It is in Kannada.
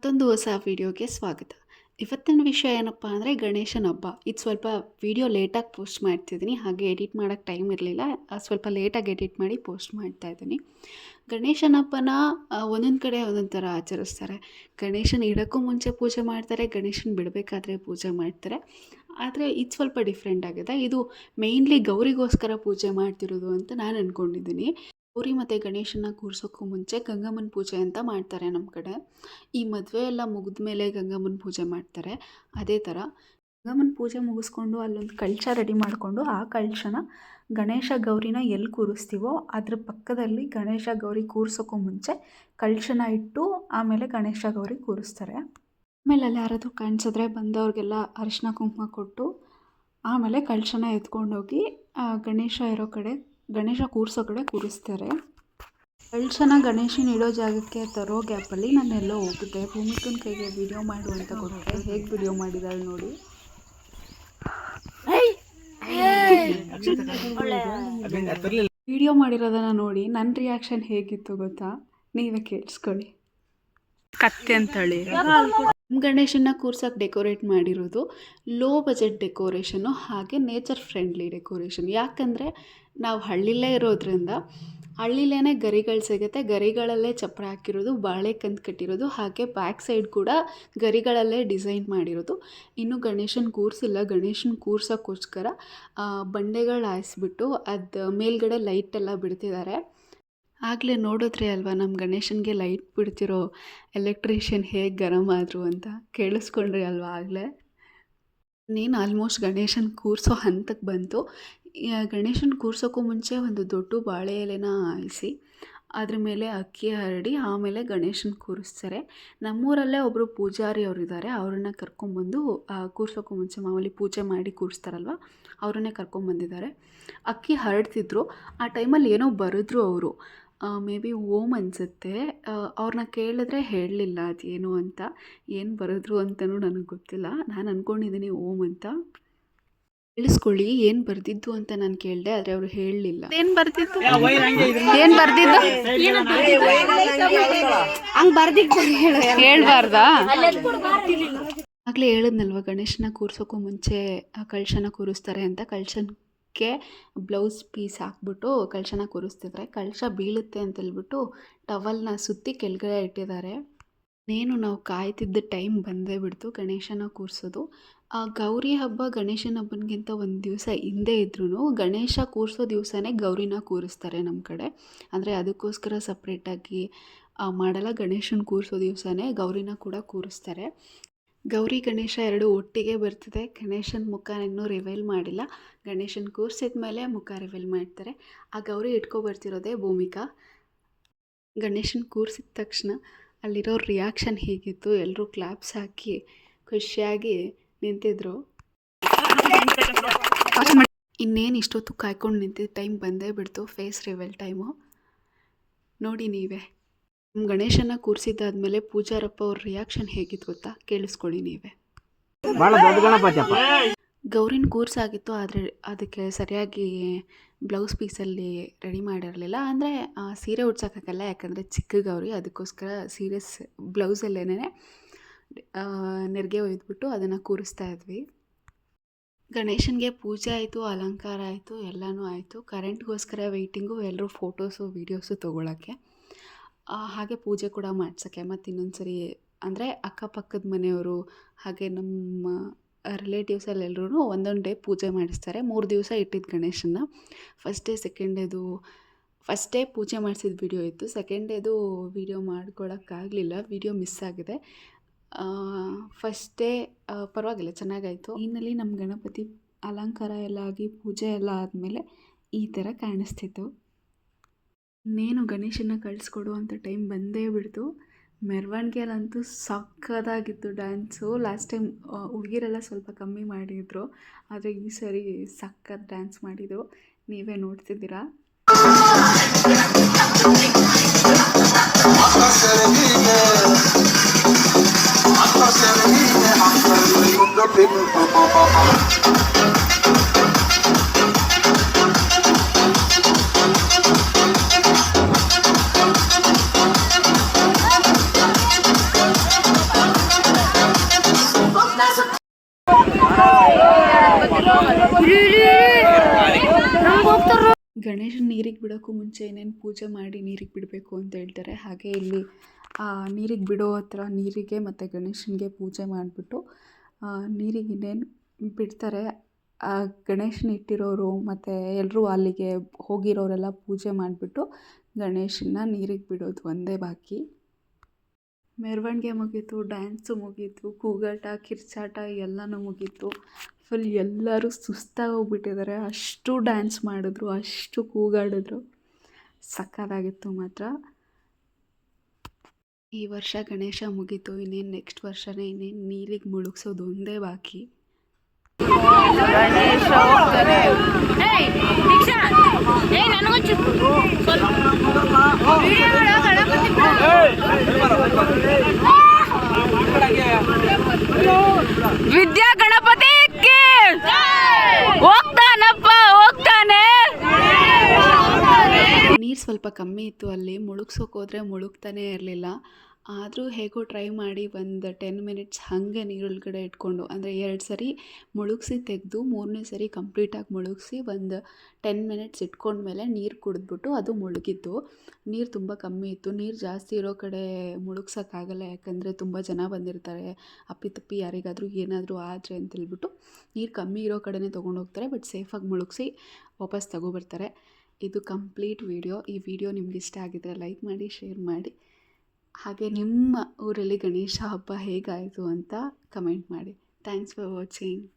ಮತ್ತೊಂದು ಹೊಸ ವಿಡಿಯೋಗೆ ಸ್ವಾಗತ. ಇವತ್ತಿನ ವಿಷಯ ಏನಪ್ಪ ಅಂದರೆ ಗಣೇಶನ ಹಬ್ಬ. ಇದು ಸ್ವಲ್ಪ ವಿಡಿಯೋ ಲೇಟಾಗಿ ಪೋಸ್ಟ್ ಮಾಡ್ತಿದ್ದೀನಿ. ಹಾಗೆ ಎಡಿಟ್ ಮಾಡೋಕ್ಕೆ ಟೈಮ್ ಇರಲಿಲ್ಲ. ಸ್ವಲ್ಪ ಲೇಟಾಗಿ ಎಡಿಟ್ ಮಾಡಿ ಪೋಸ್ಟ್ ಮಾಡ್ತಾ ಇದ್ದೀನಿ. ಗಣೇಶನ ಹಬ್ಬನ ಒಂದೊಂದು ಕಡೆ ಒಂದೊಂದು ಥರ ಆಚರಿಸ್ತಾರೆ. ಗಣೇಶನ ಇಡೋಕ್ಕೂ ಮುಂಚೆ ಪೂಜೆ ಮಾಡ್ತಾರೆ. ಗಣೇಶನ ಬಿಡಬೇಕಾದ್ರೆ ಪೂಜೆ ಮಾಡ್ತಾರೆ. ಆದರೆ ಇದು ಸ್ವಲ್ಪ ಡಿಫ್ರೆಂಟ್ ಆಗಿದೆ. ಇದು ಮೇಯ್ನ್ಲಿ ಗೌರಿಗೋಸ್ಕರ ಪೂಜೆ ಮಾಡ್ತಿರೋದು ಅಂತ ನಾನು ಅಂದ್ಕೊಂಡಿದ್ದೀನಿ ಗೌರಿ ಮತ್ತು ಗಣೇಶನ ಕೂರ್ಸೋಕ್ಕೂ ಮುಂಚೆ ಗಂಗಮ್ಮನ ಪೂಜೆ ಅಂತ ಮಾಡ್ತಾರೆ ನಮ್ಮ ಕಡೆ. ಈ ಮದುವೆ ಎಲ್ಲ ಮುಗಿದ ಮೇಲೆ ಗಂಗಮ್ಮನ ಪೂಜೆ ಮಾಡ್ತಾರೆ. ಅದೇ ಥರ ಗಂಗಮ್ಮನ ಪೂಜೆ ಮುಗಿಸ್ಕೊಂಡು ಅಲ್ಲೊಂದು ಕಳಶ ರೆಡಿ ಮಾಡಿಕೊಂಡು ಆ ಕಳಶನ ಗಣೇಶ ಗೌರಿನ ಎಲ್ಲಿ ಕೂರಿಸ್ತೀವೋ ಅದ್ರ ಪಕ್ಕದಲ್ಲಿ ಗಣೇಶ ಗೌರಿ ಕೂರಿಸೋಕ್ಕೂ ಮುಂಚೆ ಕಳಶನ ಇಟ್ಟು ಆಮೇಲೆ ಗಣೇಶ ಗೌರಿ ಕೂರಿಸ್ತಾರೆ. ಆಮೇಲೆ ಅಲ್ಲಿ ಯಾರಾದರೂ ಕಾಣಿಸಿದ್ರೆ ಬಂದವ್ರಿಗೆಲ್ಲ ಅರಿಶಿನ ಕುಂಕುಮ ಕೊಟ್ಟು ಆಮೇಲೆ ಕಳಶನ ಎತ್ಕೊಂಡೋಗಿ ಗಣೇಶ ಇರೋ ಕಡೆ ಗಣೇಶ ಕೂರಿಸೋ ಕಡೆ ಕೂರಿಸ್ತಾರೆ. ಕಳಶನ ಗಣೇಶನ ಇಡೋ ಜಾಗಕ್ಕೆ ತರೋ ಗ್ಯಾಪಲ್ಲಿ ನಾನು ಎಲ್ಲೋ ಹೋಗಿದ್ದೆ ಭೂಮಿಕನ ಕೈಗೆ ವಿಡಿಯೋ ಮಾಡು ಅಂತ ಕೊಟ್ಟೆ ಹೇಗೆ ವಿಡಿಯೋ ಮಾಡಿದಾಳೆ ನೋಡಿ. ವಿಡಿಯೋ ಮಾಡಿರೋದನ್ನ ನೋಡಿ ನನ್ನ ರಿಯಾಕ್ಷನ್ ಹೇಗಿತ್ತು ಗೊತ್ತಾ? ನೀವೇ ಕೇಳಿಸ್ಕೊಳ್ಳಿ. ಕತ್ತೆ ಅಂತೇಳಿ. ಗಣೇಶನ ಕೂರ್ಸಕ್ಕೆ ಡೆಕೋರೇಟ್ ಮಾಡಿರೋದು ಲೋ ಬಜೆಟ್ ಡೆಕೋರೇಷನು ಹಾಗೆ ನೇಚರ್ ಫ್ರೆಂಡ್ಲಿ ಡೆಕೋರೇಷನ್. ಯಾಕಂದರೆ ನಾವು ಹಳ್ಳಿಲೇ ಇರೋದ್ರಿಂದ ಹಳ್ಳಿಲೇ ಗರಿಗಳು ಸಿಗುತ್ತೆ. ಗರಿಗಳಲ್ಲೇ ಚಪ್ಪರ ಹಾಕಿರೋದು ಬಾಳೆ ಕಂತು ಕಟ್ಟಿರೋದು, ಹಾಗೆ ಬ್ಯಾಕ್ ಸೈಡ್ ಕೂಡ ಗರಿಗಳಲ್ಲೇ ಡಿಸೈನ್ ಮಾಡಿರೋದು. ಇನ್ನು ಗಣೇಶನ ಕೂರಿಸಿಲ್ಲ. ಗಣೇಶನ ಕೂರ್ಸೋಕ್ಕೋಸ್ಕರ ಬಂಡೆಗಳು ಹಾಯಿಸ್ಬಿಟ್ಟು ಅದು ಮೇಲ್ಗಡೆ ಲೈಟೆಲ್ಲ ಬಿಡ್ತಿದ್ದಾರೆ ಆಗಲೇ ನೋಡಿದ್ರಿ ಅಲ್ವಾ ನಮ್ಮ ಗಣೇಶನಿಗೆ ಲೈಟ್ ಬಿಡ್ತಿರೋ ಎಲೆಕ್ಟ್ರಿಷಿಯನ್ ಹೇಗೆ ಗರಂ ಆದರು ಅಂತ ಕೇಳಿಸ್ಕೊಂಡ್ರಿ ಅಲ್ವಾ ಆಗಲೇ? ನೀನು ಆಲ್ಮೋಸ್ಟ್ ಗಣೇಶನ ಕೂರಿಸೋ ಹಂತಕ್ಕೆ ಬಂತು. ಗಣೇಶನ ಕೂರ್ಸೋಕ್ಕೂ ಮುಂಚೆ ಒಂದು ದೊಡ್ಡ ಬಾಳೆ ಎಲೆನ ಆಯಿಸಿ, ಅದ್ರ ಮೇಲೆ ಅಕ್ಕಿ ಹರಡಿ ಆಮೇಲೆ ಗಣೇಶನ ಕೂರಿಸ್ತಾರೆ. ನಮ್ಮೂರಲ್ಲೇ ಒಬ್ಬರು ಪೂಜಾರಿ ಅವರಿದ್ದಾರೆ ಅವ್ರನ್ನ ಕರ್ಕೊಂಬಂದು ಕೂರ್ಸೋಕ್ಕೂ ಮುಂಚೆ ಮಾಮೂಲಿ ಪೂಜೆ ಮಾಡಿ ಕೂರಿಸ್ತಾರಲ್ವ, ಅವರನ್ನೇ ಕರ್ಕೊಂಬಂದಿದ್ದಾರೆ. ಅಕ್ಕಿ ಹರಡ್ತಿದ್ರು. ಆ ಟೈಮಲ್ಲಿ ಏನೋ ಬರೆದ್ರು ಅವರು. ಮೇ ಬಿ ಓಮ್ ಅನಿಸುತ್ತೆ. ಅವ್ರನ್ನ ಕೇಳಿದ್ರೆ ಹೇಳಲಿಲ್ಲ ಅದೇನು ಅಂತ. ಏನು ಬರೆದ್ರು ಅಂತಲೂ ನನಗೆ ಗೊತ್ತಿಲ್ಲ. ನಾನು ಅಂದ್ಕೊಂಡಿದ್ದೀನಿ ಓಮ್ ಅಂತ. ಕೇಳಿಸ್ಕೊಳ್ಳಿ ಏನು ಬರೆದಿದ್ದು ಅಂತ ನಾನು ಕೇಳಿದೆ ಆದರೆ ಅವರು ಹೇಳಲಿಲ್ಲ. ಏನು ಬರ್ದಿದ್ದು? ಏನು ಬರ್ದಿದ್ದು? ಹಂಗ್ ಬರ್ದಿದ್ದು? ಹೇಳ್ಬಾರ್ದಾ? ಆಗಲೇ ಹೇಳಿದ್ನಲ್ವ ಗಣೇಶನ ಕೂರ್ಸೋಕ್ಕೂ ಮುಂಚೆ ಕಳಶನ ಕೂರಿಸ್ತಾರೆ ಅಂತ? ಕಳಶಕ್ಕೆ ಬ್ಲೌಸ್ ಪೀಸ್ ಹಾಕ್ಬಿಟ್ಟು ಕಳಶನ ಕೂರಿಸ್ತಿದ್ದಾರೆ. ಕಳಶ ಬೀಳುತ್ತೆ ಅಂತ ಹೇಳ್ಬಿಟ್ಟು ಟವಲ್ನ ಸುತ್ತಿ ಕೆಳಗಡೆ ಇಟ್ಟಿದ್ದಾರೆ. ಇನ್ನೇನು ನಾವು ಕಾಯ್ತಿದ್ದ ಟೈಮ್ ಬಂದೇ ಬಿಡ್ತು ಗಣೇಶನ ಕೂರಿಸೋದು. ಗೌರಿ ಹಬ್ಬ ಗಣೇಶನ ಹಬ್ಬನಿಗಿಂತ ಒಂದು ದಿವಸ ಹಿಂದೆ ಇದ್ರೂ ಗಣೇಶ ಕೂರಿಸೋ ದಿವಸನೇ ಗೌರಿನ ಕೂರಿಸ್ತಾರೆ ನಮ್ಮ ಕಡೆ. ಅಂದರೆ ಅದಕ್ಕೋಸ್ಕರ ಸಪ್ರೇಟಾಗಿ ಮಾಡಲ್ಲ ಗಣೇಶನ ಕೂರಿಸೋ ದಿವಸನೇ ಗೌರಿನ ಕೂಡ ಕೂರಿಸ್ತಾರೆ. ಗೌರಿ ಗಣೇಶ ಎರಡು ಒಟ್ಟಿಗೆ ಬರ್ತಿದೆ. ಗಣೇಶನ ಮುಖ ಇನ್ನೂ ರಿವೀಲ್ ಮಾಡಿಲ್ಲ. ಗಣೇಶನ ಕೂರಿಸಿದ ಮೇಲೆ ಮುಖ ರಿವೀಲ್ ಮಾಡ್ತಾರೆ. ಆ ಗೌರಿ ಇಟ್ಕೊ ಬರ್ತಿರೋದೇ ಭೂಮಿಕಾ. ಗಣೇಶನ ಕೂರಿಸಿದ ತಕ್ಷಣ ಅಲ್ಲಿರೋ ರಿಯಾಕ್ಷನ್ ಹೇಗಿತ್ತು? ಎಲ್ಲರೂ ಕ್ಲಾಪ್ಸ್ ಹಾಕಿ ಖುಷಿಯಾಗಿ ನಿಂತಿದ್ರು. ಇನ್ನೇನು ಇಷ್ಟೊತ್ತು ಕಾಯ್ಕೊಂಡು ನಿಂತಿದ್ದ ಟೈಮ್ ಬಂದೇ ಬಿಡ್ತು. ಫೇಸ್ ರಿವೆಲ್ ಟೈಮು ನೋಡಿ ನೀವೇ. ನಮ್ಮ ಗಣೇಶನ ಕೂರಿಸಿದ್ದಾದ್ಮೇಲೆ ಪೂಜಾರಪ್ಪ ಅವ್ರ ರಿಯಾಕ್ಷನ್ ಹೇಗಿತ್ತು ಗೊತ್ತಾ? ಕೇಳಿಸ್ಕೊಳ್ಳಿ ನೀವೇ. ಭಾಳ ದೊಡ್ಡ ಗಣಪತಿಯಪ್ಪ ಗೌರಿನ ಕೂರ್ಸಾಗಿತ್ತು ಆದರೆ ಅದಕ್ಕೆ ಸರಿಯಾಗಿ ಬ್ಲೌಸ್ ಪೀಸಲ್ಲಿ ರೆಡಿ ಮಾಡಿರಲಿಲ್ಲ. ಅಂದರೆ ಸೀರೆ ಉಡ್ಸೋಕ್ಕಾಗಲ್ಲ ಯಾಕಂದರೆ ಚಿಕ್ಕ ಗೌರಿ ಅದಕ್ಕೋಸ್ಕರ ಸೀರೆಸ್ ಬ್ಲೌಸಲ್ಲೇ ನೆರಿಗೆ ಒಯ್ದುಬಿಟ್ಟು ಅದನ್ನು ಕೂರಿಸ್ತಾ ಇದ್ವಿ. ಗಣೇಶನಿಗೆ ಪೂಜೆ ಆಯಿತು ಅಲಂಕಾರ ಆಯಿತು ಎಲ್ಲನೂ ಆಯಿತು. ಕರೆಂಟ್ಗೋಸ್ಕರ ವೆಯ್ಟಿಂಗು ಎಲ್ಲರೂ ಫೋಟೋಸು ವೀಡಿಯೋಸು ತೊಗೊಳಕ್ಕೆ. ಹಾಗೆ ಪೂಜೆ ಕೂಡ ಮಾಡ್ಸೋಕ್ಕೆ. ಮತ್ತು ಇನ್ನೊಂದು ಸರಿ ಅಂದರೆ ಅಕ್ಕಪಕ್ಕದ ಮನೆಯವರು ಹಾಗೆ ನಮ್ಮ ರಿಲೇಟಿವ್ಸಲ್ಲಿ ಎಲ್ಲರೂ ಒಂದೊಂದು ಡೇ ಪೂಜೆ ಮಾಡಿಸ್ತಾರೆ. ಮೂರು ದಿವಸ ಇಟ್ಟಿದ್ದು ಗಣೇಶನ ಫಸ್ಟ್ ಡೇ ಸೆಕೆಂಡ್ ಡೇದು ಫಸ್ಟ್ ಡೇ ಪೂಜೆ ಮಾಡಿಸಿದ ವಿಡಿಯೋ ಇತ್ತು. ಸೆಕೆಂಡ್ ಡೇದು ವಿಡಿಯೋ ಮಾಡ್ಕೊಳಕ್ಕಾಗಲಿಲ್ಲ. ವಿಡಿಯೋ ಮಿಸ್ ಆಗಿದೆ. ಫಸ್ಟ್ ಡೇ ಪರವಾಗಿಲ್ಲ, ಚೆನ್ನಾಗಾಯಿತು. ಇನ್ನಲ್ಲಿ ನಮ್ಮ ಗಣಪತಿ ಅಲಂಕಾರ ಎಲ್ಲ ಆಗಿ ಪೂಜೆ ಎಲ್ಲ ಆದಮೇಲೆ ಈ ಥರ ಕಾಣಿಸ್ತಿತ್ತು. ಇನ್ನೇನು ಗಣೇಶನ ಕಳಿಸ್ಕೊಡು ಅಂತ ಟೈಮ್ ಬಂದೇ ಬಿಡ್ತು. ಮೆರವಣಿಗೆಯಲ್ಲಂತೂ ಸಕ್ಕದಾಗಿತ್ತು ಡ್ಯಾನ್ಸು. ಲಾಸ್ಟ್ ಟೈಮ್ ಹುಡುಗಿರೆಲ್ಲ ಸ್ವಲ್ಪ ಕಮ್ಮಿ ಮಾಡಿದರು. ಆದರೆ ಈ ಸರಿ ಸಕ್ಕತ್ ಡ್ಯಾನ್ಸ್ ಮಾಡಿದ್ರು. ನೀವೇ ನೋಡ್ತಿದ್ದೀರಾ? ಗಣೇಶನ ನೀರಿಗೆ ಬಿಡೋಕ್ಕೂ ಮುಂಚೆ ಏನೇನು ಪೂಜೆ ಮಾಡಿ ನೀರಿಗೆ ಬಿಡಬೇಕು ಅಂತ ಹೇಳ್ತಾರೆ. ಹಾಗೆ ಇಲ್ಲಿ ನೀರಿಗೆ ಬಿಡೋ ಹತ್ರ ನೀರಿಗೆ ಮತ್ತು ಗಣೇಶನಿಗೆ ಪೂಜೆ ಮಾಡಿಬಿಟ್ಟು ನೀರಿಗೆ ಇನ್ನೇನು ಬಿಡ್ತಾರೆ. ಗಣೇಶನ ಇಟ್ಟಿರೋರು ಮತ್ತು ಎಲ್ಲರೂ ಅಲ್ಲಿಗೆ ಹೋಗಿರೋರೆಲ್ಲ ಪೂಜೆ ಮಾಡಿಬಿಟ್ಟು ಗಣೇಶನ್ನ ನೀರಿಗೆ ಬಿಡೋದು ಒಂದೇ ಬಾಕಿ. ಮೆರವಣಿಗೆ ಮುಗೀತು, ಡ್ಯಾನ್ಸು ಮುಗೀತು, ಕೂಗಾಟ, ಕಿರ್ಚಾಟ ಎಲ್ಲನೂ ಮುಗೀತು. ಫುಲ್ ಎಲ್ಲರೂ ಸುಸ್ತಾಗಿ ಹೋಗ್ಬಿಟ್ಟಿದ್ದಾರೆ ಅಷ್ಟು ಡ್ಯಾನ್ಸ್ ಮಾಡಿದ್ರು ಅಷ್ಟು ಕೂಗಾಡಿದ್ರು ಸಕ್ಕತ್ತಾಗಿತ್ತು ಮಾತ್ರ ಈ ವರ್ಷ ಗಣೇಶ ಮುಗೀತು ಇನ್ನೇನು ನೆಕ್ಸ್ಟ್ ವರ್ಷನೇ ಇನ್ನೇನು ನೀರಿಗೆ ಮುಳುಗ್ಸೋದು ಒಂದೇ ಬಾಕಿ ಗಣೇಶ ಅಲ್ಲಿ ಮುಳುಗ್ಸೋಕೆ ಹೋದರೆ ಮುಳುಗ್ತಾನೇ ಇರಲಿಲ್ಲ. ಆದರೂ ಹೇಗೋ ಟ್ರೈ ಮಾಡಿ ಒಂದು ಟೆನ್ ಮಿನಿಟ್ಸ್ ಹಾಗೆ ನೀರೊಳಗಡೆ ಇಟ್ಕೊಂಡು, ಅಂದರೆ ಎರಡು ಸರಿ ಮುಳುಗಿಸಿ ತೆಗೆದು ಮೂರನೇ ಸರಿ ಕಂಪ್ಲೀಟಾಗಿ ಮುಳುಗಿಸಿ ಒಂದು ಟೆನ್ ಮಿನಿಟ್ಸ್ ಇಟ್ಕೊಂಡ್ಮೇಲೆ ನೀರು ಕುಡಿದ್ಬಿಟ್ಟು ಅದು ಮುಳುಗಿತ್ತು ನೀರು ತುಂಬ ಕಮ್ಮಿ ಇತ್ತು. ನೀರು ಜಾಸ್ತಿ ಇರೋ ಕಡೆ ಮುಳುಗ್ಸೋಕ್ಕಾಗಲ್ಲ, ಯಾಕಂದರೆ ತುಂಬ ಜನ ಬಂದಿರ್ತಾರೆ. ಅಪ್ಪಿತಪ್ಪಿ ಯಾರಿಗಾದರೂ ಏನಾದರೂ ಆದರೆ ಅಂತ ಹೇಳ್ಬಿಟ್ಟು ನೀರು ಕಮ್ಮಿ ಇರೋ ಕಡೆನೇ ತೊಗೊಂಡೋಗ್ತಾರೆ ಬಟ್ ಸೇಫಾಗಿ ಮುಳುಗಿಸಿ ವಾಪಸ್ ತಗೊಬರ್ತಾರೆ. ಇದು ಕಂಪ್ಲೀಟ್ ವಿಡಿಯೋ. ಈ ವಿಡಿಯೋ ನಿಮ್ಗೆ ಇಷ್ಟ ಆಗಿದ್ರೆ ಲೈಕ್ ಮಾಡಿ, ಶೇರ್ ಮಾಡಿ. ಹಾಗೆ ನಿಮ್ಮ ಊರಲ್ಲಿ ಗಣೇಶ ಹಬ್ಬ ಹೇಗಾಯಿತು ಅಂತ ಕಮೆಂಟ್ ಮಾಡಿ. Thanks for watching